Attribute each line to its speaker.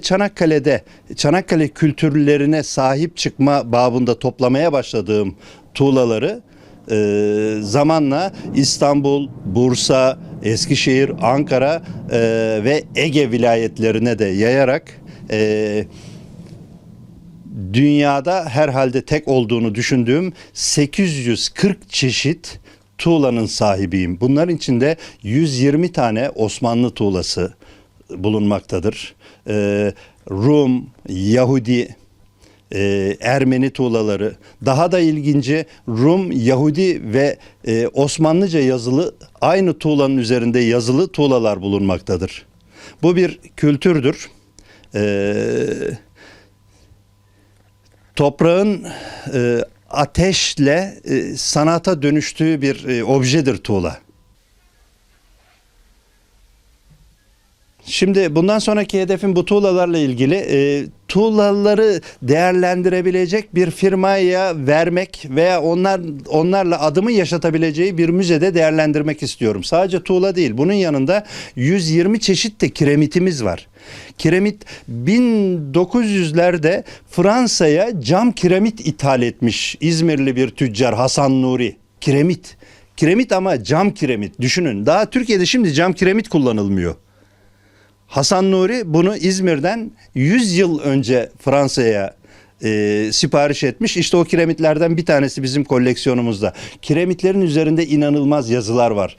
Speaker 1: Çanakkale'de Çanakkale kültürlerine sahip çıkma babında toplamaya başladığım tuğlaları e, zamanla İstanbul, Bursa, Eskişehir, Ankara e, ve Ege vilayetlerine de yayarak e, dünyada herhalde tek olduğunu düşündüğüm 840 çeşit tuğlanın sahibiyim. Bunların içinde 120 tane Osmanlı tuğlası bulunmaktadır. Ee, Rum, Yahudi, e, Ermeni tuğlaları. Daha da ilginci Rum, Yahudi ve e, Osmanlıca yazılı aynı tuğlanın üzerinde yazılı tuğlalar bulunmaktadır. Bu bir kültürdür. Ee, toprağın e, ateşle sanata dönüştüğü bir objedir tuğla. Şimdi bundan sonraki hedefim bu tuğlalarla ilgili e, tuğlaları değerlendirebilecek bir firmaya vermek veya onlar onlarla adımı yaşatabileceği bir müzede değerlendirmek istiyorum. Sadece tuğla değil. Bunun yanında 120 çeşit de kiremitimiz var. Kiremit 1900'lerde Fransa'ya cam kiremit ithal etmiş İzmirli bir tüccar Hasan Nuri. Kiremit. Kiremit ama cam kiremit. Düşünün. Daha Türkiye'de şimdi cam kiremit kullanılmıyor. Hasan Nuri bunu İzmir'den 100 yıl önce Fransa'ya e, sipariş etmiş. İşte o kiremitlerden bir tanesi bizim koleksiyonumuzda. Kiremitlerin üzerinde inanılmaz yazılar var.